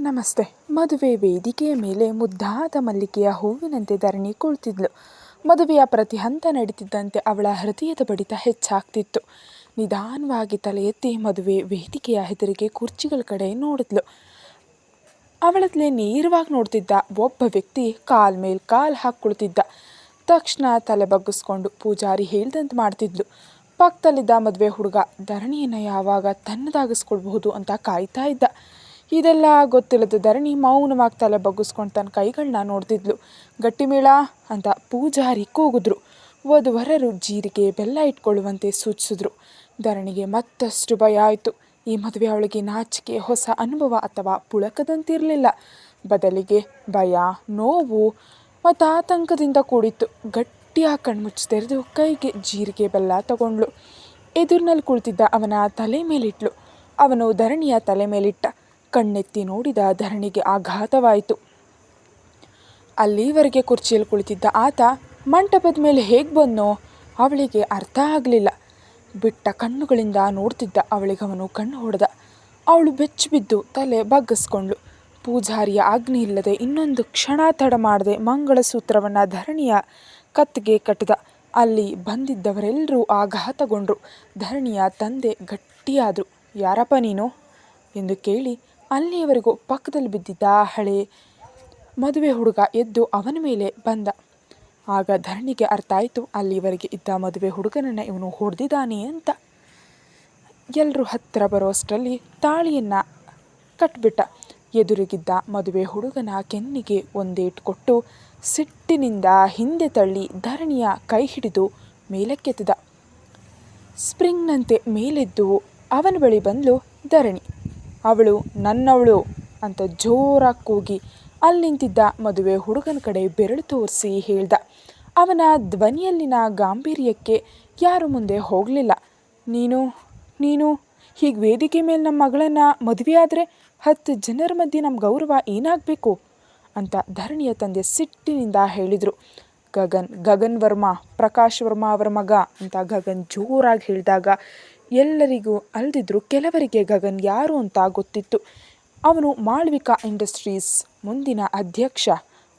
ನಮಸ್ತೆ. ಮದುವೆ ವೇದಿಕೆಯ ಮೇಲೆ ಮುದ್ದಾದ ಮಲ್ಲಿಗೆಯ ಹೂವಿನಂತೆ ಧರಣಿ ಕುಳಿತಿದ್ಲು. ಮದುವೆಯ ಪ್ರತಿ ಹಂತ ನಡೀತಿದ್ದಂತೆ ಅವಳ ಹೃದಯದ ಬಡಿತ ಹೆಚ್ಚಾಗ್ತಿತ್ತು. ನಿಧಾನವಾಗಿ ತಲೆ ಎತ್ತಿ ಮದುವೆ ವೇದಿಕೆಯ ಹೆದರಿಗೆ ಕುರ್ಚಿಗಳ ಕಡೆ ನೋಡಿದ್ಲು. ಅವಳತ್ಲೆ ನೇರವಾಗಿ ನೋಡ್ತಿದ್ದ ಒಬ್ಬ ವ್ಯಕ್ತಿ ಕಾಲ್ ಮೇಲೆ ಕಾಲ್ ಹಾಕಿ ತಕ್ಷಣ ತಲೆ ಬಗ್ಗಿಸ್ಕೊಂಡು ಪೂಜಾರಿ ಹೇಳ್ದಂತೆ ಮಾಡ್ತಿದ್ಲು. ಪಕ್ಕದಲ್ಲಿದ್ದ ಮದುವೆ ಹುಡುಗ, ಧರಣಿಯನ್ನು ಯಾವಾಗ ತನ್ನದಾಗಿಸ್ಕೊಳ್ಬಹುದು ಅಂತ ಕಾಯ್ತಾ ಇದ್ದ. ಇದೆಲ್ಲ ಗೊತ್ತಿಲ್ಲದ ಧರಣಿ ಮೌನವಾಗಿ ತಲೆ ಬಗ್ಗಿಸ್ಕೊಂಡು ತನ್ನ ಕೈಗಳನ್ನ ನೋಡ್ತಿದ್ಲು. ಗಟ್ಟಿಮೇಳ ಅಂತ ಪೂಜಾರಿ ಕೂಗಿದ್ರು. ವಧುವರರು ಜೀರಿಗೆ ಬೆಲ್ಲ ಇಟ್ಕೊಳ್ಳುವಂತೆ ಸೂಚಿಸಿದ್ರು. ಧರಣಿಗೆ ಮತ್ತಷ್ಟು ಭಯ ಆಯಿತು. ಈ ಮದುವೆ ಅವಳಿಗೆ ನಾಚಿಕೆ, ಹೊಸ ಅನುಭವ ಅಥವಾ ಪುಳಕದಂತಿರಲಿಲ್ಲ. ಬದಲಿಗೆ ಭಯ, ನೋವು ಮತ್ತು ಆತಂಕದಿಂದ ಕೂಡಿತ್ತು. ಗಟ್ಟಿಯಾಗಿ ಕಣ್ಮುಚ್ಚಿ ತೆರೆದು ಕೈಗೆ ಜೀರಿಗೆ ಬೆಲ್ಲ ತಗೊಂಡ್ಳು. ಎದುರಿನಲ್ಲಿ ಕುಳಿತಿದ್ದ ಅವನ ತಲೆ ಮೇಲಿಟ್ಲು. ಅವನು ಧರಣಿಯ ತಲೆ ಮೇಲಿಟ್ಟ. ಕಣ್ಣೆತ್ತಿ ನೋಡಿದ ಧರಣಿಗೆ ಆಘಾತವಾಯಿತು. ಅಲ್ಲಿವರೆಗೆ ಕುರ್ಚಿಯಲ್ಲಿ ಕುಳಿತಿದ್ದ ಆತ, ಮಂಟಪದ ಮೇಲೆ ಹೇಗೆ ಬಂದೋ ಅವಳಿಗೆ ಅರ್ಥ ಆಗಲಿಲ್ಲ. ಬಿಟ್ಟ ಕಣ್ಣುಗಳಿಂದ ನೋಡ್ತಿದ್ದ ಅವಳಿಗವನು ಕಣ್ಣು ಹೊಡೆದ. ಅವಳು ಬೆಚ್ಚಿಬಿದ್ದು ತಲೆ ಬಗ್ಗಿಸ್ಕೊಂಡ್ಳು. ಪೂಜಾರಿಯ ಆಜ್ಞೆ ಇಲ್ಲದೆ ಇನ್ನೊಂದು ಕ್ಷಣ ತಡ ಮಾಡದೆ ಮಂಗಳಸೂತ್ರವನ್ನು ಧರಣಿಯ ಕತ್ತಿಗೆ ಕಟ್ಟಿದ. ಅಲ್ಲಿ ಬಂದಿದ್ದವರೆಲ್ಲರೂ ಆಘಾತಗೊಂಡರು. ಧರಣಿಯ ತಂದೆ ಗಟ್ಟಿಯಾದರು. ಯಾರಪ್ಪ ನೀನು? ಎಂದು ಕೇಳಿ ಅಲ್ಲಿಯವರೆಗೂ ಪಕ್ಕದಲ್ಲಿ ಬಿದ್ದಿದ್ದ ಹಳೆ ಮದುವೆ ಹುಡುಗ ಎದ್ದು ಅವನ ಮೇಲೆ ಬಂದ. ಆಗ ಧರಣಿಗೆ ಅರ್ಥ ಆಯಿತು ಅಲ್ಲಿವರೆಗೆ ಇದ್ದ ಮದುವೆ ಹುಡುಗನನ್ನು ಇವನು ಹೊಡೆದಿದ್ದಾನೆ ಅಂತ. ಎಲ್ಲರೂ ಹತ್ತಿರ ಬರೋಷ್ಟರಲ್ಲಿ ತಾಳಿಯನ್ನು ಕಟ್ಬಿಟ್ಟ. ಎದುರಿಗಿದ್ದ ಮದುವೆ ಹುಡುಗನ ಕೆನ್ನಿಗೆ ಒಂದೇಟು ಕೊಟ್ಟು ಸಿಟ್ಟಿನಿಂದ ಹಿಂದೆ ತಳ್ಳಿ ಧರಣಿಯ ಕೈ ಹಿಡಿದು ಮೇಲಕ್ಕೆತ್ತಿದ. ಸ್ಪ್ರಿಂಗ್ನಂತೆ ಮೇಲೆದ್ದು ಅವನ ಬಳಿ ಬಂದು ಧರಣಿ. ಅವಳು ನನ್ನವಳು ಅಂತ ಜೋರಾಗಿ ಕೂಗಿ ಅಲ್ಲಿ ನಿಂತಿದ್ದ ಮದುವೆ ಹುಡುಗನ ಕಡೆ ಬೆರಳು ತೋರಿಸಿ ಹೇಳ್ದ, ಅವನ ಧ್ವನಿಯಲ್ಲಿನ ಗಾಂಭೀರ್ಯಕ್ಕೆ ಯಾರು ಮುಂದೆ ಹೋಗಲಿಲ್ಲ. ನೀನು ನೀನು, ಹೀಗೆ ವೇದಿಕೆ ಮೇಲೆ ನಮ್ಮ ಮಗಳನ್ನು ಮದುವೆ ಆದರೆ ಹತ್ತು ಜನರ ಮಧ್ಯೆ ನಮ್ಮ ಗೌರವ ಏನಾಗಬೇಕು? ಅಂತ ಧರಣಿಯ ತಂದೆ ಸಿಟ್ಟಿನಿಂದ ಹೇಳಿದರು. ಗಗನ್ ಗಗನ್ ವರ್ಮಾ, ಪ್ರಕಾಶ್ ವರ್ಮಾ ಅವರ ಮಗ, ಅಂತ ಗಗನ್ ಜೋರಾಗಿ ಹೇಳಿದಾಗ ಎಲ್ಲರಿಗೂ ಅಲ್ದಿದ್ರು ಕೆಲವರಿಗೆ ಗಗನ್ ಯಾರು ಅಂತ ಗೊತ್ತಿತ್ತು ಅವನು ಮಾಳ್ವಿಕಾ ಇಂಡಸ್ಟ್ರೀಸ್ ಮುಂದಿನ ಅಧ್ಯಕ್ಷ.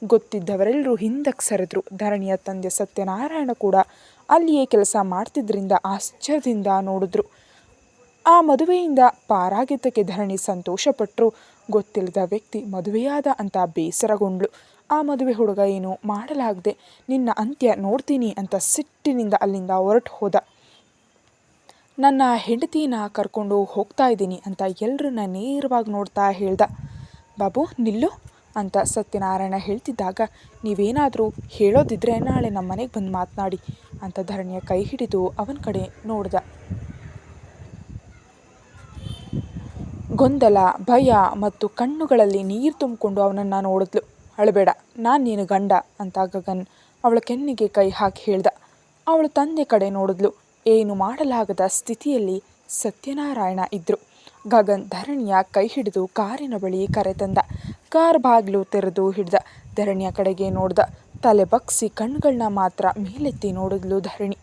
ಗೊತ್ತಿದ್ದವರೆಲ್ಲರೂ ಹಿಂದಕ್ಕೆ ಸರಿದ್ರು. ಧರಣಿಯ ತಂದೆ ಸತ್ಯನಾರಾಯಣ ಕೂಡ ಅಲ್ಲಿಯೇ ಕೆಲಸ ಮಾಡ್ತಿದ್ದರಿಂದ ಆಶ್ಚರ್ಯದಿಂದ ನೋಡಿದ್ರು. ಆ ಮದುವೆಯಿಂದ ಪಾರಾಗಿದ್ದಕ್ಕೆ ಧರಣಿ ಸಂತೋಷಪಟ್ಟರು ಗೊತ್ತಿಲ್ಲದ ವ್ಯಕ್ತಿ ಮದುವೆಯಾದ ಅಂತ ಬೇಸರಗೊಂಡ್ಳು. ಆ ಮದುವೆ ಹುಡುಗ ಏನು ಮಾಡಲಾಗದೆ, ನಿನ್ನ ಅಂತ್ಯ ನೋಡ್ತೀನಿ ಅಂತ ಸಿಟ್ಟಿನಿಂದ ಅಲ್ಲಿಂದ ಹೊರಟು ಹೋದ. ನನ್ನ ಹೆಂಡತಿನ ಕರ್ಕೊಂಡು ಹೋಗ್ತಾ ಇದ್ದೀನಿ ಅಂತ ಎಲ್ಲರನ್ನ ನೇರವಾಗಿ ನೋಡ್ತಾ ಹೇಳ್ದ. ಬಾಬು, ನಿಲ್ಲು ಅಂತ ಸತ್ಯನಾರಾಯಣ ಹೇಳ್ತಿದ್ದಾಗ, ನೀವೇನಾದರೂ ಹೇಳೋದಿದ್ರೆ ನಾಳೆ ನಮ್ಮ ಮನೆಗೆ ಬಂದು ಮಾತನಾಡಿ ಅಂತ ಧರಣಿಯ ಕೈ ಹಿಡಿದು ಅವನ ಕಡೆ ನೋಡ್ದ. ಗೊಂದಲ, ಭಯ ಮತ್ತು ಕಣ್ಣುಗಳಲ್ಲಿ ನೀರು ತುಂಬಿಕೊಂಡು ಅವನನ್ನು ನೋಡಿದ್ಲು. ಅಳಬೇಡ, ನಾನು ನೀನು ಗಂಡ ಅಂತ ಗಗನ್ ಅವಳ ಕೆನ್ನಿಗೆ ಕೈ ಹಾಕಿ ಹೇಳ್ದ. ಅವಳು ತಂದೆ ಕಡೆ ನೋಡಿದ್ಲು. ಏನು ಮಾಡಲಾಗದ ಸ್ಥಿತಿಯಲ್ಲಿ ಸತ್ಯನಾರಾಯಣ ಇದ್ದರು ಗಗನ್ ಧರಣಿಯ ಕೈ ಹಿಡಿದು ಕಾರಿನ ಬಳಿ ಕರೆತಂದ ಕಾರ್ ಬಾಗಿಲು ತೆರೆದು ಹಿಡ್ದ. ಧರಣಿಯ ಕಡೆಗೆ ನೋಡ್ದ. ತಲೆ ಬಗ್ಸಿ ಕಣ್ಗಳನ್ನ ಮಾತ್ರ ಮೇಲೆತ್ತಿ ನೋಡಿದ್ಲು ಧರಣಿ.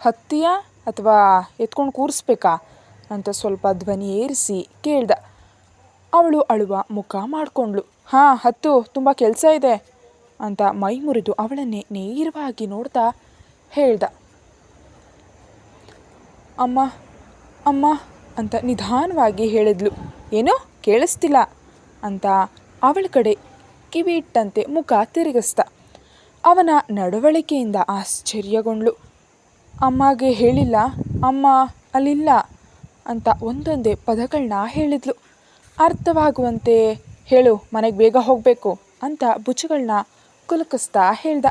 ಹತ್ತಿಯ ಅಥವಾ ಎತ್ಕೊಂಡು ಕೂರಿಸ್ಬೇಕಾ ಅಂತ ಸ್ವಲ್ಪ ಧ್ವನಿ ಏರಿಸಿ ಕೇಳ್ದ. ಅವಳು ಅಳುವ ಮುಖ ಮಾಡಿಕೊಂಡ್ಳು. ಹಾಂ, ಹತ್ತು, ತುಂಬ ಕೆಲಸ ಇದೆ ಅಂತ ಮೈ ಮುರಿದು ಅವಳನ್ನೇ ನೇರವಾಗಿ ನೋಡ್ತಾ ಹೇಳ್ದ. ಅಮ್ಮ ಅಮ್ಮ ಅಂತ ನಿಧಾನವಾಗಿ ಹೇಳಿದ್ಲು. ಏನೋ ಕೇಳಿಸ್ತಿಲ್ಲ ಅಂತ ಅವಳ ಕಡೆ ಕಿವಿ ಇಟ್ಟಂತೆ ಮುಖ ತಿರುಗಿಸ್ತ. ಅವನ ನಡವಳಿಕೆಯಿಂದ ಆಶ್ಚರ್ಯಗೊಂಡ್ಳು. ಅಮ್ಮಗೆ ಹೇಳಿಲ್ಲ, ಅಮ್ಮ, ಅಲ್ಲಿಲ್ಲ ಅಂತ ಒಂದೊಂದೇ ಪದಗಳನ್ನ ಹೇಳಿದ್ಲು. ಅರ್ಥವಾಗುವಂತೆ, ಹೇಳು, ಮನೆಗೆ ಬೇಗ ಹೋಗಬೇಕು ಅಂತ ಬುಚ್ಚುಗಳನ್ನ ಕುಲುಕಿಸ್ತಾ ಹೇಳ್ದ.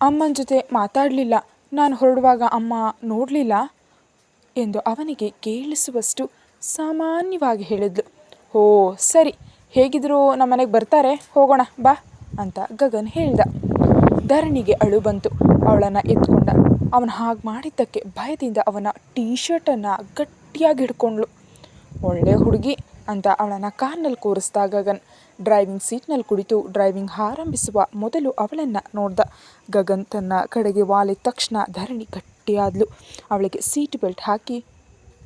ಅಮ್ಮನ ಜೊತೆ ಮಾತಾಡಲಿಲ್ಲ. ನಾನು ಹೊರಡುವಾಗ ಅಮ್ಮ ನೋಡಲಿಲ್ಲ. ಎಂದು ಅವನಿಗೆ ಕೇಳಿಸುವಷ್ಟು ಸಾಮಾನ್ಯವಾಗಿ ಹೇಳಿದ್ಲು. ಓ ಸರಿ ಹೇಗಿದ್ದರೂ ನಮ್ಮ ಮನೆಗೆ ಬರ್ತಾರೆ? ಹೋಗೋಣ, ಬಾ, ಅಂತ ಗಗನ್ ಹೇಳ್ದ. ಧರಣಿಗೆ ಅಳು ಬಂತು. ಅವಳನ್ನು ಎತ್ಕೊಂಡ. ಅವನು ಹಾಗೆ ಮಾಡಿದ್ದಕ್ಕೆ ಭಯದಿಂದ ಅವನ ಟೀ ಶರ್ಟನ್ನು ಗಟ್ಟಿಯಾಗಿ ಹಿಡ್ಕೊಂಡ್ಳು. ಒಳ್ಳೆ ಹುಡುಗಿ, ಅಂತ ಅವಳನ್ನು ಕಾರ್ನಲ್ಲಿ ಕೂರಿಸ್ದ ಗಗನ್. ಡ್ರೈವಿಂಗ್ ಸೀಟ್ನಲ್ಲಿ ಕುಳಿತು ಡ್ರೈವಿಂಗ್ ಆರಂಭಿಸುವ ಮೊದಲು ಅವಳನ್ನು ನೋಡ್ದ. ಗಗನ್ ತನ್ನ ಕಡೆಗೆ ವಾಲಿದ ತಕ್ಷಣ ಧರಣಿ ಗಟ್ಟಿಯಾದ್ಲು. ಅವಳಿಗೆ ಸೀಟ್ ಬೆಲ್ಟ್ ಹಾಕಿ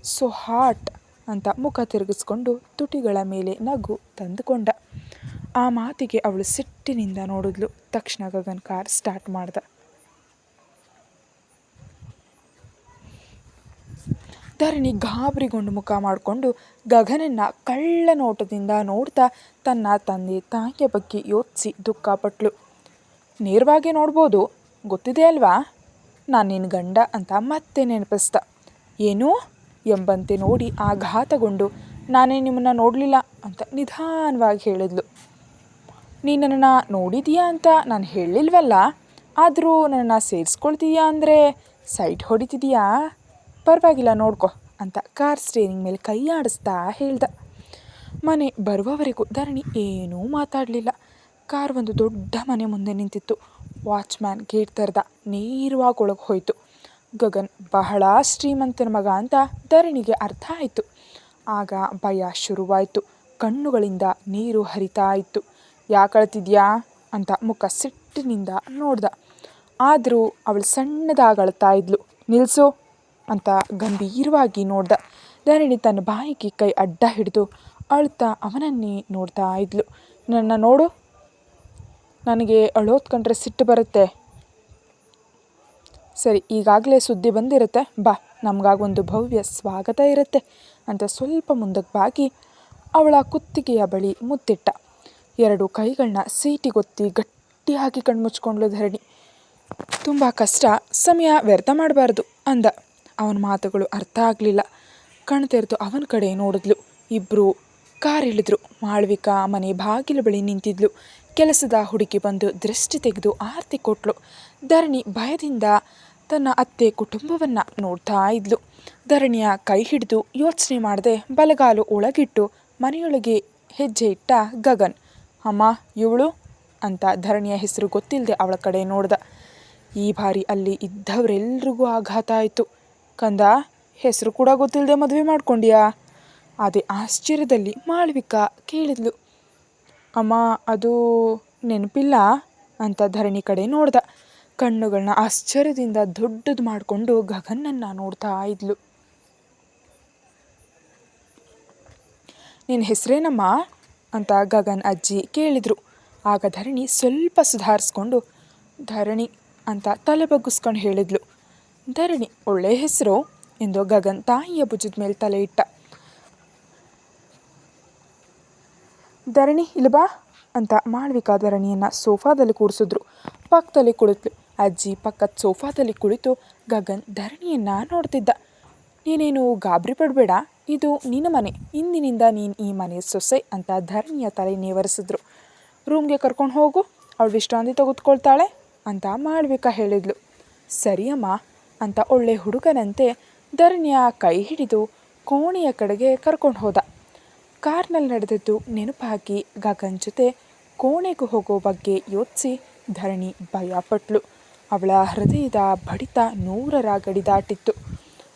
ಸೊ ಹಾಟ್ ಅಂತ ಮುಖ ತಿರುಗಿಸ್ಕೊಂಡು ತುಟಿಗಳ ಮೇಲೆ ನಗು ತಂದುಕೊಂಡ. ಆ ಮಾತಿಗೆ ಅವಳು ಸಿಟ್ಟಿನಿಂದ ನೋಡಿದ್ಲು. ತಕ್ಷಣ ಗಗನ್ ಕಾರ್ ಸ್ಟಾರ್ಟ್ ಮಾಡ್ದ. ಧರಣಿ ಗಾಬರಿಗೊಂಡು ಮುಖ ಮಾಡಿಕೊಂಡು ಗಗನನ್ನ ಕಳ್ಳ ನೋಟದಿಂದ ನೋಡ್ತಾ ತನ್ನ ತಂದೆ ತಾಯಿಯ ಬಗ್ಗೆ ಯೋಚಿಸಿ ದುಃಖಪಟ್ಲು. ನೇರವಾಗಿ ನೋಡ್ಬೋದು. ಗೊತ್ತಿದೆ ಅಲ್ವಾ? ನಾನು ನಿನ್ನ ಗಂಡ ಅಂತ ಮತ್ತೆ ನೆನಪಿಸ್ದ. ಏನು? ಎಂಬಂತೆ ನೋಡಿ ಆಘಾತಗೊಂಡು, ನಾನೇ ನಿಮ್ಮನ್ನು ನೋಡಲಿಲ್ಲ ಅಂತ ನಿಧಾನವಾಗಿ ಹೇಳಿದ್ಲು. ನೀನು ನನ್ನನ್ನು ನೋಡಿದೀಯಾ ಅಂತ ನಾನು ಹೇಳಿಲ್ವಲ್ಲ? ಆದರೂ ನನ್ನನ್ನು ಸೇರಿಸ್ಕೊಳ್ತೀಯಾ ಅಂದರೆ ಸೈಟ್ ಹೊಡಿತಿದೀಯಾ? ಪರವಾಗಿಲ್ಲ, ನೋಡ್ಕೊ ಅಂತ ಕಾರ್ ಸ್ಟೇರಿಂಗ್ ಮೇಲೆ ಕೈ ಆಡಿಸ್ತಾ ಹೇಳ್ದ. ಮನೆ ಬರುವವರೆಗೂ ಧರಣಿ ಏನೂ ಮಾತಾಡಲಿಲ್ಲ. ಕಾರ್ ಒಂದು ದೊಡ್ಡ ಮನೆ ಮುಂದೆ ನಿಂತಿತ್ತು. ವಾಚ್ಮ್ಯಾನ್ ಗೇಟ್ ತೆರೆದ ನೇರವಾಗಿ ಒಳಗೆ ಹೋಯಿತು. ಗಗನ್ ಬಹಳ ಶ್ರೀಮಂತನ ಮಗ ಅಂತ ಧರಣಿಗೆ ಅರ್ಥ ಆಯಿತು. ಆಗ ಭಯ ಶುರುವಾಯಿತು. ಕಣ್ಣುಗಳಿಂದ ನೀರು ಹರಿತಾ ಇತ್ತು. ಯಾಕೆ ಅಳ್ತಿದ್ಯಾ ಅಂತ ಮುಖ ಸಿಟ್ಟಿನಿಂದ ನೋಡ್ದ. ಆದರೂ ಅವಳು ಸಣ್ಣದಾಗಿ ಅಳ್ತಾ ಇದ್ಲು. ನಿಲ್ಸು ಅಂತ ಗಂಭೀರವಾಗಿ ನೋಡ್ದ. ಧರಣಿ ತನ್ನ ಬಾಯಿಗೆ ಕೈ ಅಡ್ಡ ಹಿಡಿದು ಅಳ್ತಾ ಅವನನ್ನೇ ನೋಡ್ತಾ ಇದ್ಲು. ನನ್ನ ನೋಡು ನನಗೆ ಅಳೋದು ಸಿಟ್ಟು ಬರುತ್ತೆ. ಸರಿ, ಈಗಾಗಲೇ ಸುದ್ದಿ ಬಂದಿರುತ್ತೆ. ಬಾ, ನಮಗಾಗೊಂದು ಭವ್ಯ ಸ್ವಾಗತ ಇರುತ್ತೆ. ಅಂತ ಸ್ವಲ್ಪ ಮುಂದಕ್ಕೆ ಬಾಗಿ, ಅವಳ ಕುತ್ತಿಗೆಯ ಬಳಿ ಮುತ್ತಿಟ್ಟ. ಎರಡು ಕೈಗಳನ್ನ ಸೀಟಿಗೊತ್ತಿ ಗಟ್ಟಿಯಾಗಿ ಕಣ್ಮುಚ್ಕೊಂಡ್ಲು ಧರಣಿ. ತುಂಬ ಕಷ್ಟ, ಸಮಯ ವ್ಯರ್ಥ ಮಾಡಬಾರ್ದು ಅಂದ. ಅವನ ಮಾತುಗಳು ಅರ್ಥ ಆಗಲಿಲ್ಲ. ಕಣ್ತೆರೆದು ಅವನ ಕಡೆ ನೋಡಿದ್ಲು. ಇಬ್ಬರು ಕಾರ್ ಇಳಿದ್ರು ಮಾಳ್ವಿಕಾ ಮನೆ ಬಾಗಿಲು ಬಳಿ ನಿಂತಿದ್ಲು. ಕೆಲಸದ ಹುಡುಗಿ ಬಂದು ದೃಷ್ಟಿ ತೆಗೆದು ಆರತಿ ಕೊಟ್ಲು. ಧರಣಿ ಭಯದಿಂದ ತನ್ನ ಅತ್ತೆ ಕುಟುಂಬವನ್ನು ನೋಡ್ತಾ ಇದ್ಲು. ಧರಣಿಯ ಕೈ ಹಿಡಿದು ಯೋಚನೆ ಮಾಡದೆ ಬಲಗಾಲು ಒಳಗಿಟ್ಟು ಮನೆಯೊಳಗೆ ಹೆಜ್ಜೆ ಇಟ್ಟ ಗಗನ್, ಅಮ್ಮ, ಇವಳು? ಅಂತ ಧರಣಿಯ ಹೆಸರು ಗೊತ್ತಿಲ್ಲದೆ ಅವಳ ಕಡೆ ನೋಡ್ದ. ಈ ಬಾರಿ ಅಲ್ಲಿ ಇದ್ದವರೆಲ್ಲರಿಗೂ ಆಘಾತ ಆಯಿತು. ಕಂದ, ಹೆಸರು ಕೂಡ ಗೊತ್ತಿಲ್ಲದೆ ಮದುವೆ ಮಾಡ್ಕೊಂಡ್ಯಾ? ಅದೇ ಆಶ್ಚರ್ಯದಲ್ಲಿ ಮಾಳ್ವಿಕಾ ಕೇಳಿದ್ಲು. ಅಮ್ಮ, ಅದು ನೆನಪಿಲ್ಲ ಅಂತ ಧರಣಿ ಕಡೆ ನೋಡ್ದ. ಕಣ್ಣುಗಳನ್ನ ಆಶ್ಚರ್ಯದಿಂದ ದೊಡ್ಡದು ಮಾಡಿಕೊಂಡು ಗಗನನ್ನು ನೋಡ್ತಾ ಇದ್ಲು. ನಿನ್ನ ಹೆಸರೇನಮ್ಮ? ಅಂತ ಗಗನ್ ಅಜ್ಜಿ ಕೇಳಿದರು. ಆಗ ಧರಣಿ ಸ್ವಲ್ಪ ಸುಧಾರಿಸ್ಕೊಂಡು, ಧರಣಿ ಅಂತ ತಲೆ ಬಗ್ಗಿಸ್ಕೊಂಡು ಹೇಳಿದ್ಲು. ಧರಣಿ ಒಳ್ಳೆಯ ಹೆಸರು ಎಂದು ಗಗನ್ ತಾಯಿಯ ಭುಜದ ಮೇಲೆ ತಲೆ ಇಟ್ಟ. ಧರಣಿ ಇಲ್ಲಿ ಬಾ ಅಂತ ಮಾಳ್ವಿಕಾ ಧರಣಿಯನ್ನು ಸೋಫಾದಲ್ಲಿ ಕೂರಿಸಿದ್ರು. ಪಕ್ಕದಲ್ಲಿ ಕುಳಿತು ಅಜ್ಜಿ ಪಕ್ಕದ ಸೋಫಾದಲ್ಲಿ ಕುಳಿತು ಗಗನ್ ಧರಣಿಯನ್ನು ನೋಡ್ತಿದ್ದ. ನೀನೇನು ಗಾಬರಿ ಪಡಬೇಡ? ಇದು ನಿನ್ನ ಮನೆ. ಇಂದಿನಿಂದ ನೀನು ಈ ಮನೆ ಸೊಸೆ ಅಂತ ಧರಣಿಯ ತಲೆ ನೇವರಿಸಿದ್ರು. ರೂಮ್ಗೆ ಕರ್ಕೊಂಡು ಹೋಗು. ಅವಳು ವಿಶ್ರಾಂತಿ ತೆಗೆದುಕೊಳ್ತಾಳೆ ಅಂತ ಮಾಳ್ವಿಕಾ ಹೇಳಿದ್ಲು. ಸರಿಯಮ್ಮ ಅಂತ ಒಳ್ಳೆ ಹುಡುಗನಂತೆ ಧರಣಿಯ ಕೈ ಹಿಡಿದು ಕೋಣೆಯ ಕಡೆಗೆ ಕರ್ಕೊಂಡು ಹೋದ. ಕಾರ್ನಲ್ಲಿ ನಡೆದದ್ದು ನೆನಪಾಗಿ ಗಗನ್ ಜೊತೆ ಕೋಣೆಗೆ ಹೋಗೋ ಬಗ್ಗೆ ಯೋಚಿಸಿ ಧರಣಿ ಭಯಪಟ್ಲು. ಅವಳ ಹೃದಯದ ಬಡಿತ ನೂರರ ಗಡಿ ದಾಟಿತ್ತು.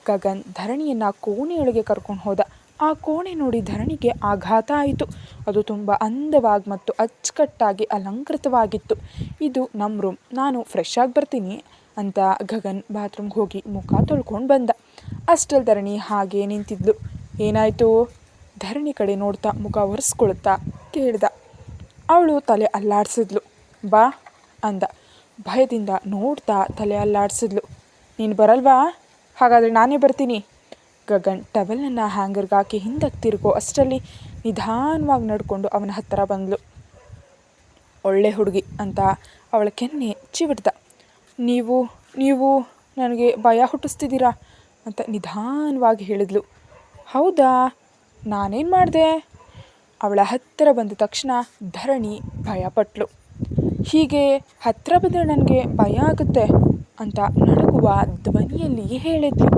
ಗಗನ್ ಧರಣಿಯನ್ನು ಕೋಣೆಯೊಳಗೆ ಕರ್ಕೊಂಡು ಹೋದ. ಆ ಕೋಣೆ ನೋಡಿ ಧರಣಿಗೆ ಆಘಾತ ಆಯಿತು. ಅದು ತುಂಬ ಅಂದವಾಗಿ ಮತ್ತು ಅಚ್ಚುಕಟ್ಟಾಗಿ ಅಲಂಕೃತವಾಗಿತ್ತು. ಇದು ನಮ್ಮ ರೂಮ್. ನಾನು ಫ್ರೆಶ್ ಆಗಿ ಬರ್ತೀನಿ ಅಂತ ಗಗನ್ ಬಾತ್ರೂಮ್ಗೆ ಹೋಗಿ ಮುಖ ತೊಳ್ಕೊಂಡು ಬಂದ. ಅಷ್ಟಲ್ಲಿ ಧರಣಿ ಹಾಗೆ ನಿಂತಿದ್ಲು. ಏನಾಯಿತು? ಧರಣಿ ಕಡೆ ನೋಡ್ತಾ ಮುಖ ಒರೆಸ್ಕೊಳ್ತಾ ಕೇಳ್ದ. ಅವಳು ತಲೆ ಅಲ್ಲಾಡಿಸಿದ್ಲು. ಬಾ ಅಂದ. ಭಯದಿಂದ ನೋಡ್ತಾ ತಲೆ ಅಲ್ಲಾಡಿಸಿದ್ಲು. ನೀನು ಬರಲ್ವಾ? ಹಾಗಾದರೆ ನಾನೇ ಬರ್ತೀನಿ. ಗಗನ್ ಟವೆಲನ್ನು ಹ್ಯಾಂಗರ್ಗೆ ಹಾಕಿ ಹಿಂದಕ್ಕೆ ತಿರುಗೋ ಅಷ್ಟರಲ್ಲಿ ನಿಧಾನವಾಗಿ ನಡ್ಕೊಂಡು ಅವನ ಹತ್ತಿರ ಬಂದಳು ಒಳ್ಳೆ ಹುಡುಗಿ ಅಂತ ಅವಳ ಕೆನ್ನೆ ಚಿವಿಡ್ದ. ನೀವು ನೀವು ನನಗೆ ಭಯ ಹುಟ್ಟಿಸ್ತಿದ್ದೀರಾ? ಅಂತ ನಿಧಾನವಾಗಿ ಹೇಳಿದ್ಲು. ಹೌದಾ? ನಾನೇನು ಮಾಡಿದೆ? ಅವಳ ಹತ್ತಿರ ಬಂದ ತಕ್ಷಣ ಧರಣಿ ಭಯಪಟ್ಟಳು ಹೀಗೆ ಹತ್ತಿರ ಬಂದರೆ ನನಗೆ ಭಯ ಆಗುತ್ತೆ ಅಂತ ನಡುಗುವ ಧ್ವನಿಯಲ್ಲಿಯೇ ಹೇಳಿದ್ಲು.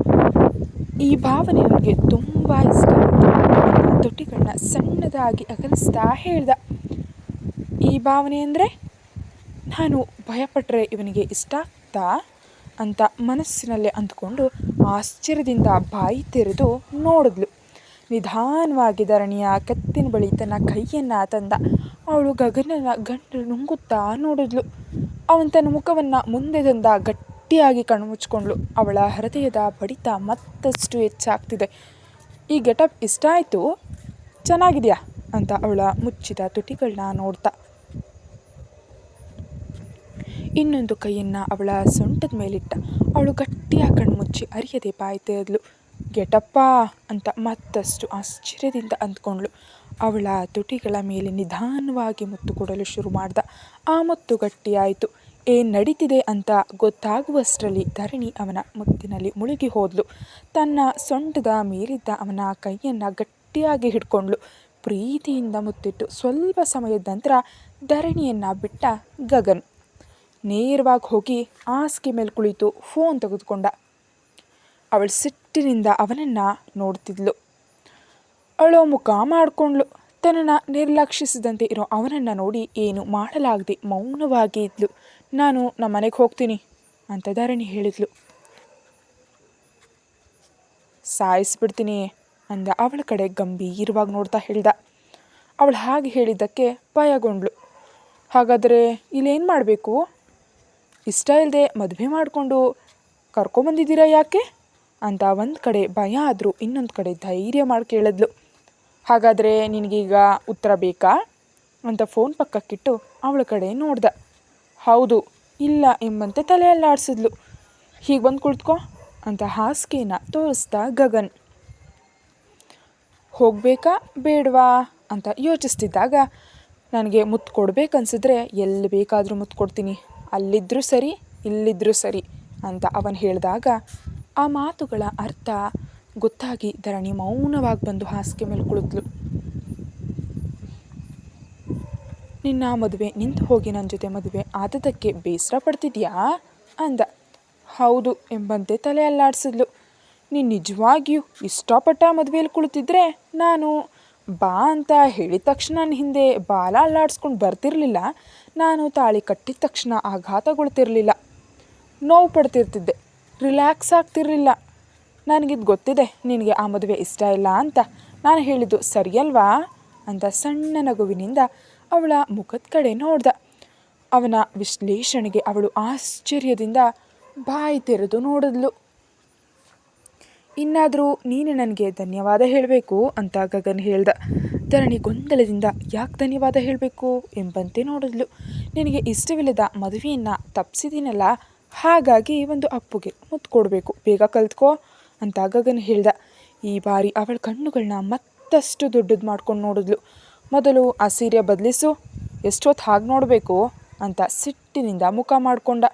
ಈ ಭಾವನೆ ನನಗೆ ತುಂಬ ಇಷ್ಟ ಆಯಿತು. ತುಟಿಗಳನ್ನ ಸಣ್ಣದಾಗಿ ಅಗಲಿಸ್ತಾ ಹೇಳ್ದ, ಈ ಭಾವನೆ ಅಂದರೆ ನಾನು ಭಯಪಟ್ಟರೆ ಇವನಿಗೆ ಇಷ್ಟ ಆಗ್ತಾ? ಅಂತ ಮನಸ್ಸಿನಲ್ಲೇ ಅಂದ್ಕೊಂಡು ಆಶ್ಚರ್ಯದಿಂದ ಬಾಯಿ ತೆರೆದು ನೋಡಿದ್ಲು. ನಿಧಾನವಾಗಿ ಧರಣಿಯ ಕತ್ತಿನ ಬಳಿ ತನ್ನ ಕೈಯನ್ನು ತಂದ. ಅವಳು ಗಗನನ ಗಂಟು ನುಂಗುತ್ತಾ ನೋಡಿದ್ಲು. ಅವನು ತನ್ನ ಮುಖವನ್ನು ಮುಂದೆ ತಂದ ಗಟ್ಟಿಯಾಗಿ ಕಣ್ಣು ಮುಚ್ಕೊಂಡ್ಳು ಅವಳ ಹೃದಯದ ಬಡಿತ ಮತ್ತಷ್ಟು ಹೆಚ್ಚಾಗ್ತಿದೆ. ಈ ಗೆಟಪ್ ಇಷ್ಟ ಆಯಿತು? ಚೆನ್ನಾಗಿದೆಯಾ? ಅಂತ ಅವಳ ಮುಚ್ಚಿದ ತುಟಿಗಳನ್ನ ನೋಡ್ತಾ. ಇನ್ನೊಂದು ಕೈಯನ್ನು ಅವಳ ಸೊಂಟದ ಮೇಲಿಟ್ಟ. ಅವಳು ಗಟ್ಟಿಯಾಗಿ ಕಣ್ಮುಚ್ಚಿ ಅರಿಯದೆ ಬಾಯ್ತಾ ತೆರೆದ್ಲು ಗೆಟಪ್ಪ ಅಂತ ಮತ್ತಷ್ಟು ಆಶ್ಚರ್ಯದಿಂದ ಅಂದ್ಕೊಂಡ್ಳು. ಅವಳ ತುಟಿಗಳ ಮೇಲೆ ನಿಧಾನವಾಗಿ ಮುತ್ತು ಕೊಡಲು ಶುರು ಮಾಡ್ದ. ಆ ಮುತ್ತು ಗಟ್ಟಿಯಾಯಿತು. ಏನು ನಡೀತಿದೆ ಅಂತ ಗೊತ್ತಾಗುವಷ್ಟರಲ್ಲಿ ಧರಣಿ ಅವನ ಮುತ್ತಿನಲ್ಲಿ ಮುಳುಗಿ ಹೋದ್ಲು. ತನ್ನ ಸೊಂಟದ ಮೇಲಿದ್ದ ಅವನ ಕೈಯನ್ನು ಗಟ್ಟಿಯಾಗಿ ಹಿಡ್ಕೊಂಡ್ಳು. ಪ್ರೀತಿಯಿಂದ ಮುತ್ತಿಟ್ಟು ಸ್ವಲ್ಪ ಸಮಯದ ನಂತರ ಧರಣಿಯನ್ನು ಬಿಟ್ಟ ಗಗನ್. ನೇರವಾಗಿ ಹೋಗಿ ಹಾಸಿಗೆ ಮೇಲೆ ಕುಳಿತು ಫೋನ್ ತೆಗೆದುಕೊಂಡ. ಅವಳು ಸಿಟ್ಟಿನಿಂದ ಅವನನ್ನು ನೋಡ್ತಿದ್ಲು. ಅಳೋ ಮುಖ ಮಾಡಿಕೊಂಡ್ಳು ತನ್ನನ್ನು ನಿರ್ಲಕ್ಷಿಸಿದಂತೆ ಇರೋ ಅವನನ್ನು ನೋಡಿ ಏನು ಮಾಡಲಾಗದೆ ಮೌನವಾಗಿ ಇದ್ಲು. ನಾನು ನಮ್ಮ ಮನೆಗೆ ಹೋಗ್ತೀನಿ, ಅಂತ ಧರಣಿ ಹೇಳಿದ್ಲು. ಸಾಯಿಸ್ಬಿಡ್ತೀನಿ, ಅಂದ ಅವಳ ಕಡೆ ಗಂಭೀರವಾಗಿ ನೋಡ್ತಾ ಹೇಳ್ದ. ಅವಳು ಹಾಗೆ ಹೇಳಿದ್ದಕ್ಕೆ ಭಯಗೊಂಡ್ಳು ಹಾಗಾದರೆ ಇಲ್ಲೇನು ಮಾಡಬೇಕು? ಇಷ್ಟ ಇಲ್ಲದೆ ಮದುವೆ ಮಾಡಿಕೊಂಡು ಕರ್ಕೊಂಬಂದಿದ್ದೀರಾ ಯಾಕೆ? ಅಂತ ಒಂದು ಕಡೆ ಭಯ ಆದರೂ ಇನ್ನೊಂದು ಕಡೆ ಧೈರ್ಯ ಮಾಡಿ ಕೇಳಿದ್ಲು. ಹಾಗಾದರೆ ನಿನಗೀಗ ಉತ್ತರ ಬೇಕಾ? ಅಂತ ಫೋನ್ ಪಕ್ಕಕ್ಕಿಟ್ಟು ಅವಳ ಕಡೆ ನೋಡ್ದ. ಹೌದು, ಇಲ್ಲ ಎಂಬಂತೆ ತಲೆಯಲ್ಲಾಡಿಸಿದ್ಲು. ಹೀಗೆ ಬಂದು ಕುಳಿತ್ಕೋ ಅಂತ ಹಾಸಿಗೆನ ತೋರಿಸ್ತಾ ಗಗನ್. ಹೋಗಬೇಕಾ ಬೇಡವಾ? ಅಂತ ಯೋಚಿಸ್ತಿದ್ದಾಗ ನನಗೆ ಮುತ್ತು ಕೊಡಬೇಕನ್ಸಿದ್ರೆ ಎಲ್ಲಿ ಬೇಕಾದರೂ ಮುತ್ತು ಕೊಡ್ತೀನಿ. ಅಲ್ಲಿದ್ದರೂ ಸರಿ ಇಲ್ಲಿದ್ದರೂ ಸರಿ ಅಂತ ಅವನು ಹೇಳಿದಾಗ ಆ ಮಾತುಗಳ ಅರ್ಥ ಗೊತ್ತಾಗಿ ಧರಣಿ ಮೌನವಾಗಿ ಬಂದು ಹಾಸಿಗೆ ಮೇಲೆ ಕುಳಿತಳು ನಿನ್ನ ಮದುವೆ ನಿಂತು ಹೋಗಿ ನನ್ನ ಜೊತೆ ಮದುವೆ ಆದದಕ್ಕೆ ಬೇಸರ ಪಡ್ತಿದ್ಯಾ? ಅಂದ. ಹೌದು ಎಂಬಂತೆ ತಲೆ ಅಲ್ಲಾಡಿಸಿದ್ಲು. ನೀನು ನಿಜವಾಗಿಯೂ ಇಷ್ಟಪಟ್ಟ ಮದುವೆಯಲ್ಲಿ ಕುಳಿತಿದ್ರೆ ನಾನು ಬಾ ಅಂತ ಹೇಳಿದ ತಕ್ಷಣ ನನ್ನ ಹಿಂದೆ ಬಾಲ ಅಲ್ಲಾಡಿಸ್ಕೊಂಡು ಬರ್ತಿರಲಿಲ್ಲ. ನಾನು ತಾಳಿ ಕಟ್ಟಿದ ತಕ್ಷಣ ಆಘಾತಗೊಳ್ತಿರಲಿಲ್ಲ. ನೋವು ಪಡ್ತಿರ್ತಿದ್ದೆ. ರಿಲ್ಯಾಕ್ಸ್ ಆಗ್ತಿರಲಿಲ್ಲ. ನನಗಿದು ಗೊತ್ತಿದೆ, ನಿನಗೆ ಆ ಮದುವೆ ಇಷ್ಟ ಇಲ್ಲ ಅಂತ. ನಾನು ಹೇಳಿದ್ದು ಸರಿಯಲ್ವಾ ಅಂತ ಸಣ್ಣ ನಗುವಿನಿಂದ ಅವಳ ಮುಖದ ಕಡೆ ನೋಡ್ದ. ಅವನ ವಿಶ್ಲೇಷಣೆಗೆ ಅವಳು ಆಶ್ಚರ್ಯದಿಂದ ಬಾಯಿ ತೆರೆದು ನೋಡಿದ್ಲು. ಇನ್ನಾದರೂ ನೀನು ನನಗೆ ಧನ್ಯವಾದ ಹೇಳಬೇಕು ಅಂತ ಗಗನ್ ಹೇಳ್ದ. ಧರಣಿ ಗೊಂದಲದಿಂದ ಯಾಕೆ ಧನ್ಯವಾದ ಹೇಳಬೇಕು ಎಂಬಂತೆ ನೋಡಿದ್ಲು. ನಿನಗೆ ಇಷ್ಟವಿಲ್ಲದ ಮದುವೆಯನ್ನು ತಪ್ಪಿಸಿದ್ದೀನಲ್ಲ ಹಾಗಾಗಿ ಒಂದು ಅಪ್ಪುಗೆ ಮುತ್ತು ಕೊಡಬೇಕು. ಬೇಗ ಕಲ್ತ್ಕೋ ಅಂತ ಗಗನ್ ಹೇಳ್ದ. ಈ ಬಾರಿ ಅವಳ ಕಣ್ಣುಗಳನ್ನ ಮತ್ತಷ್ಟು ದೊಡ್ಡದು ಮಾಡ್ಕೊಂಡು ನೋಡಿದ್ಲು. ಮೊದಲು ಆ ಸೀರೆ ಬದಲಿಸು ಎಷ್ಟೊತ್ತು ಹಾಗೆ ನೋಡಬೇಕು ಅಂತ ಸಿಟ್ಟಿನಿಂದ ಮುಖ ಮಾಡಿಕೊಂಡ.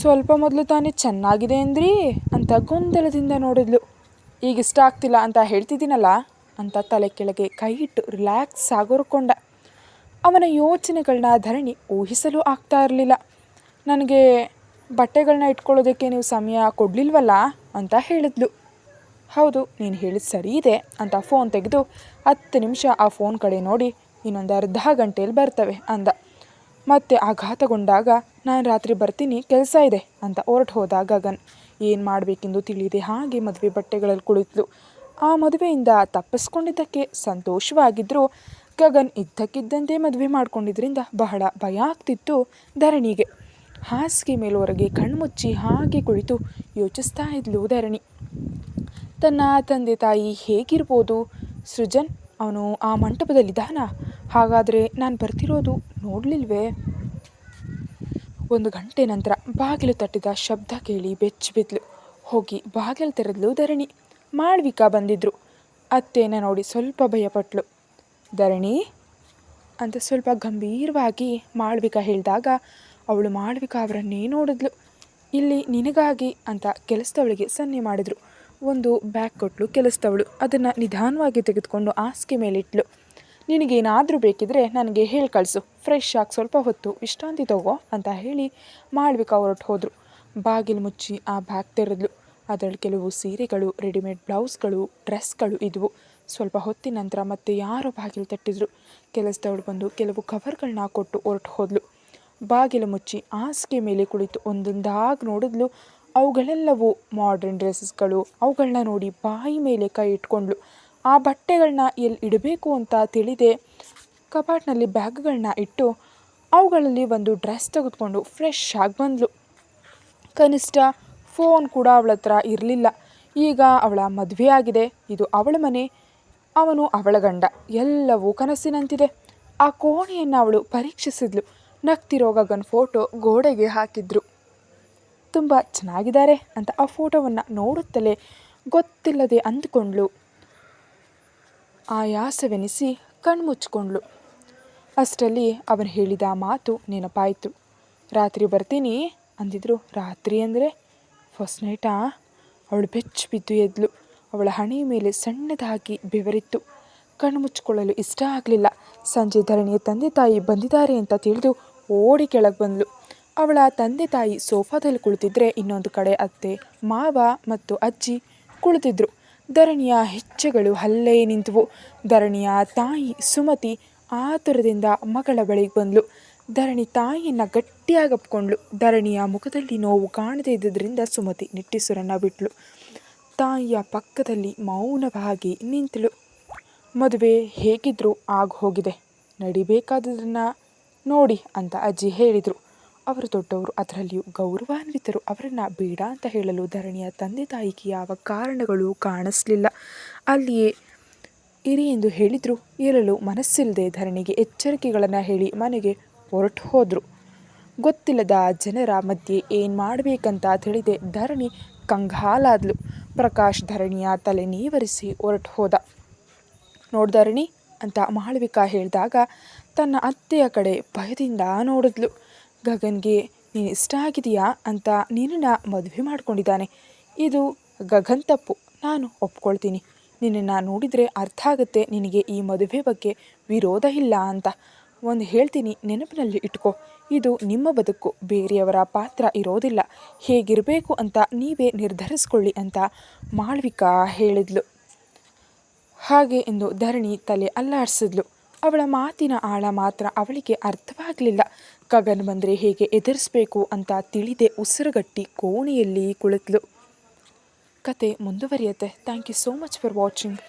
ಸ್ವಲ್ಪ ಮೊದಲು ತಾನೇ ಚೆನ್ನಾಗಿದೆ ಅಂದ್ರಿ ಅಂತ ಗೊಂದಲದಿಂದ ನೋಡಿದ್ಲು. ಈಗ ಇಷ್ಟ ಆಗ್ತಿಲ್ಲ ಅಂತ ಹೇಳ್ತಿದ್ದೀನಲ್ಲ ಅಂತ ತಲೆ ಕೆಳಗೆ ಕೈ ಇಟ್ಟು ರಿಲ್ಯಾಕ್ಸ್ ಆಗೋರ್ಕೊಂಡ ಅವನ ಯೋಚನೆಗಳನ್ನ ಧರಣಿ ಊಹಿಸಲು ಆಗ್ತಾ ಇರಲಿಲ್ಲ. ನನಗೆ ಬಟ್ಟೆಗಳನ್ನ ಇಟ್ಕೊಳ್ಳೋದಕ್ಕೆ ನೀವು ಸಮಯ ಕೊಡಲಿಲ್ವಲ್ಲ ಅಂತ ಹೇಳಿದ್ಲು. ಹೌದು, ನೀನು ಹೇಳಿದ ಸರಿ ಇದೆ ಅಂತ ಫೋನ್ ತೆಗೆದು ಹತ್ತು ನಿಮಿಷ ಆ ಫೋನ್ ಕಡೆ ನೋಡಿ ಇನ್ನೊಂದು ಅರ್ಧ ಗಂಟೆಯಲ್ಲಿ ಬರ್ತವೆ ಅಂದ. ಮತ್ತೆ ಆಘಾತಗೊಂಡಾಗ ನಾನು ರಾತ್ರಿ ಬರ್ತೀನಿ, ಕೆಲಸ ಇದೆ ಅಂತ ಹೊರಟು ಹೋದ ಗಗನ್ ಏನು ಮಾಡಬೇಕೆಂದು ತಿಳಿದೆ ಹಾಗೆ ಮದುವೆ ಬಟ್ಟೆಗಳಲ್ಲಿ ಕುಳಿತಳು ಆ ಮದುವೆಯಿಂದ ತಪ್ಪಿಸ್ಕೊಂಡಿದ್ದಕ್ಕೆ ಸಂತೋಷವಾಗಿದ್ದರೂ ಗಗನ್ ಇದ್ದಕ್ಕಿದ್ದಂತೆ ಮದುವೆ ಮಾಡ್ಕೊಂಡಿದ್ರಿಂದ ಬಹಳ ಭಯ ಆಗ್ತಿತ್ತು ಧರಣಿಗೆ. ಹಾಸಿಗೆ ಮೇಲುವರೆಗೆ ಕಣ್ಮುಚ್ಚಿ ಹಾಗೆ ಕುಳಿತು ಯೋಚಿಸ್ತಾ ಇದ್ಲು ಧರಣಿ. ತನ್ನ ತಂದೆ ತಾಯಿ ಹೇಗಿರ್ಬೋದು? ಸೃಜನ್, ಅವನು ಆ ಮಂಟಪದಲ್ಲಿದ್ದಾನ ಹಾಗಾದರೆ ನಾನು ಬರ್ತಿರೋದು ನೋಡಲಿಲ್ವೇ? ಒಂದು ಗಂಟೆ ನಂತರ ಬಾಗಿಲು ತಟ್ಟಿದ ಶಬ್ದ ಕೇಳಿ ಬೆಚ್ಚಿ ಬಿದ್ಲು. ಹೋಗಿ ಬಾಗಿಲು ತೆರೆದ್ಲು ಧರಣಿ. ಮಾಳ್ವಿಕಾ ಬಂದಿದ್ರು. ಅತ್ತೇನ ನೋಡಿ ಸ್ವಲ್ಪ ಭಯಪಟ್ಲು. ಧರಣಿ? ಅಂತ ಸ್ವಲ್ಪ ಗಂಭೀರವಾಗಿ ಮಾಳ್ವಿಕಾ ಹೇಳಿದಾಗ ಅವಳು ಮಾಳ್ವಿಕಾ ಅವರನ್ನೇ ನೋಡಿದ್ಲು. ಇಲ್ಲಿ ನಿನಗಾಗಿ ಅಂತ ಕೆಲಸದವಳಿಗೆ ಸನ್ನೆ ಮಾಡಿದ್ರು. ಒಂದು ಬ್ಯಾಗ್ ಕೊಟ್ಟಳು ಕೆಲಸದವಳು. ಅದನ್ನು ನಿಧಾನವಾಗಿ ತೆಗೆದುಕೊಂಡು ಹಾಸಿಗೆ ಮೇಲಿಟ್ಲು. ನಿನಗೇನಾದರೂ ಬೇಕಿದ್ರೆ ನನಗೆ ಹೇಳಿ ಕಳಿಸು. ಫ್ರೆಶ್ ಆಗಿ ಸ್ವಲ್ಪ ಹೊತ್ತು ವಿಶ್ರಾಂತಿ ತಗೋ ಅಂತ ಹೇಳಿ ಮಾಳ್ವಿಕಾ ಹೊರಟು ಹೋದರು. ಬಾಗಿಲು ಮುಚ್ಚಿ ಆ ಬ್ಯಾಗ್ ತೆರೆದ್ಲು. ಅದರಲ್ಲಿ ಕೆಲವು ಸೀರೆಗಳು, ರೆಡಿಮೇಡ್ ಬ್ಲೌಸ್ಗಳು, ಡ್ರೆಸ್ಗಳು ಇದ್ವು. ಸ್ವಲ್ಪ ಹೊತ್ತಿನ ನಂತರ ಮತ್ತೆ ಯಾರೋ ಬಾಗಿಲು ತಟ್ಟಿದ್ರು. ಕೆಲಸದವಳು ಬಂದು ಕೆಲವು ಕವರ್ಗಳನ್ನ ಕೊಟ್ಟು ಹೊರಟು ಹೋದ್ಲು. ಬಾಗಿಲು ಮುಚ್ಚಿ ಹಾಸಿಗೆ ಮೇಲೆ ಕುಳಿತು ಒಂದೊಂದಾಗಿ ನೋಡಿದ್ಲು ಅವುಗಳೆಲ್ಲವೂ ಮಾಡ್ರನ್ ಡ್ರೆಸ್ಸಸ್ಗಳು ಅವುಗಳನ್ನ ನೋಡಿ ಬಾಯಿ ಮೇಲೆ ಕೈ ಇಟ್ಕೊಂಡ್ಳು. ಆ ಬಟ್ಟೆಗಳನ್ನ ಎಲ್ಲಿ ಇಡಬೇಕು ಅಂತ ತಿಳಿದೆ ಕಪಾಟ್ನಲ್ಲಿ ಬ್ಯಾಗ್ಗಳನ್ನ ಇಟ್ಟು ಅವುಗಳಲ್ಲಿ ಒಂದು ಡ್ರೆಸ್ ತೆಗೆದುಕೊಂಡು ಫ್ರೆಶ್ ಆಗಿ ಬಂದಳು. ಕನಿಷ್ಠ ಫೋನ್ ಕೂಡ ಅವಳ ಹತ್ರ ಇರಲಿಲ್ಲ. ಈಗ ಅವಳ ಮದುವೆ ಆಗಿದೆ. ಇದು ಅವಳ ಮನೆ, ಅವನು ಅವಳ ಗಂಡ. ಎಲ್ಲವೂ ಕನಸಿನಂತಿದೆ. ಆ ಕೋಣೆಯನ್ನು ಅವಳು ಪರೀಕ್ಷಿಸಿದ್ಲು. ನಗ್ತಿರೋ ಗಗನ್ ಫೋಟೋ ಗೋಡೆಗೆ ಹಾಕಿದ್ರು. ತುಂಬ ಚೆನ್ನಾಗಿದ್ದಾರೆ ಅಂತ ಆ ಫೋಟೋವನ್ನು ನೋಡುತ್ತಲೇ ಗೊತ್ತಿಲ್ಲದೆ ಅಂದುಕೊಂಡ್ಳು. ಆಯಾಸವೆನಿಸಿ ಕಣ್ಮುಚ್ಕೊಂಡ್ಳು ಅಷ್ಟರಲ್ಲಿ ಅವನು ಹೇಳಿದ ಮಾತು ನೆನಪಾಯಿತು. ರಾತ್ರಿ ಬರ್ತೀನಿ ಅಂದಿದ್ರು. ರಾತ್ರಿ ಅಂದರೆ ಫಸ್ಟ್ ನೈಟಾ? ಅವಳು ಬೆಚ್ಚು ಬಿದ್ದು ಎದ್ಲು. ಅವಳ ಹಣೆಯ ಮೇಲೆ ಸಣ್ಣದಾಗಿ ಬೆವರಿತ್ತು. ಕಣ್ಣು ಮುಚ್ಕೊಳ್ಳಲು ಇಷ್ಟ ಆಗಲಿಲ್ಲ. ಸಂಜೆ ಧರಣಿಯ ತಂದೆ ತಾಯಿ ಬಂದಿದ್ದಾರೆ ಅಂತ ತಿಳಿದು ಓಡಿ ಕೆಳಗೆ ಬಂದಳು ಅವಳ ತಂದೆ ತಾಯಿ ಸೋಫಾದಲ್ಲಿ ಕುಳಿತಿದ್ರೆ ಇನ್ನೊಂದು ಕಡೆ ಅತ್ತೆ, ಮಾವ ಮತ್ತು ಅಜ್ಜಿ ಕುಳಿತಿದ್ರು. ಧರಣಿಯ ಹೆಜ್ಜೆಗಳು ಹಲ್ಲೇ ನಿಂತವು. ಧರಣಿಯ ತಾಯಿ ಸುಮತಿ ಆತುರದಿಂದ ಮಗಳ ಬಳಿಗೆ ಬಂದಳು ಧರಣಿ ತಾಯಿಯನ್ನು ಗಟ್ಟಿಯಾಗಿ ಅಪ್ಕೊಂಡ್ಳು. ಧರಣಿಯ ಮುಖದಲ್ಲಿ ನೋವು ಕಾಣದೇ ಇದ್ದುದರಿಂದ ಸುಮತಿ ನಿಟ್ಟಿಸುರನ್ನು ಬಿಟ್ಳು ತಾಯಿಯ ಪಕ್ಕದಲ್ಲಿ ಮೌನವಾಗಿ ನಿಂತಳು. ಮದುವೆ ಹೇಗಿದ್ರೂ ಆಗ ಹೋಗಿದೆ. ನಡಿಬೇಕಾದದನ್ನು ನೋಡಿ ಅಂತ ಅಜ್ಜಿ ಹೇಳಿದರು. ಅವರು ದೊಡ್ಡವರು, ಅದರಲ್ಲಿಯೂ ಗೌರವಾನ್ವಿತರು. ಅವರನ್ನು ಬೇಡ ಅಂತ ಹೇಳಲು ಧರಣಿಯ ತಂದೆ ತಾಯಿಗೆ ಯಾವ ಕಾರಣಗಳು ಕಾಣಿಸ್ಲಿಲ್ಲ. ಅಲ್ಲಿಯೇ ಇರಿ ಎಂದು ಹೇಳಿದರು. ಇರಲು ಮನಸ್ಸಿಲ್ಲದೆ ಧರಣಿಗೆ ಎಚ್ಚರಿಕೆಗಳನ್ನು ಹೇಳಿ ಮನೆಗೆ ಹೊರಟು ಹೋದರು. ಗೊತ್ತಿಲ್ಲದ ಜನರ ಮಧ್ಯೆ ಏನು ಮಾಡಬೇಕಂತ ತಿಳಿದೆ ಧರಣಿ ಕಂಗಾಲಾದ್ಲು. ಪ್ರಕಾಶ್ ಧರಣಿಯ ತಲೆ ನೀವರಿಸಿ ಹೊರಟು ಹೋದ. ನೋಡು ಧರಣಿ ಅಂತ ಮಾಳವಿಕಾ ಹೇಳಿದಾಗ ತನ್ನ ಅತ್ತೆಯ ಕಡೆ ಭಯದಿಂದ ನೋಡಿದ್ಲು. ಗಗನ್ಗೆ, ನೀನು ಇಷ್ಟ ಆಗಿದೆಯಾ ಅಂತ ನಿನ್ನನ್ನು ಮದುವೆ ಮಾಡಿಕೊಂಡಿದ್ದಾನೆ. ಇದು ಗಗನ್ ತಪ್ಪು, ನಾನು ಒಪ್ಕೊಳ್ತೀನಿ. ನಿನ್ನನ್ನು ನೋಡಿದರೆ ಅರ್ಥ ಆಗುತ್ತೆ, ನಿನಗೆ ಈ ಮದುವೆ ಬಗ್ಗೆ ವಿರೋಧ ಇಲ್ಲ ಅಂತ. ಒಂದು ಹೇಳ್ತೀನಿ, ನೆನಪಿನಲ್ಲಿ ಇಟ್ಕೋ. ಇದು ನಿಮ್ಮ ಬದುಕು, ಬೇರೆಯವರ ಪಾತ್ರ ಇರೋದಿಲ್ಲ. ಹೇಗಿರಬೇಕು ಅಂತ ನೀವೇ ನಿರ್ಧರಿಸ್ಕೊಳ್ಳಿ ಅಂತ ಮಾಳ್ವಿಕಾ ಹೇಳಿದ್ಲು. ಹಾಗೆ ಎಂದು ಧರಣಿ ತಲೆ ಅಲ್ಲಾಡಿಸಿದ್ಲು. ಅವಳ ಮಾತಿನ ಆಳ ಮಾತ್ರ ಅವಳಿಗೆ ಅರ್ಥವಾಗಲಿಲ್ಲ. ಕಗನ್ ಬಂದರೆ ಹೇಗೆ ಎದುರಿಸಬೇಕು ಅಂತ ತಿಳಿದೆ ಉಸಿರುಗಟ್ಟಿ ಕೋಣೆಯಲ್ಲಿ ಕುಳಿತಳು ಕತೆ ಮುಂದುವರಿಯುತ್ತೆ. Thank you so much for watching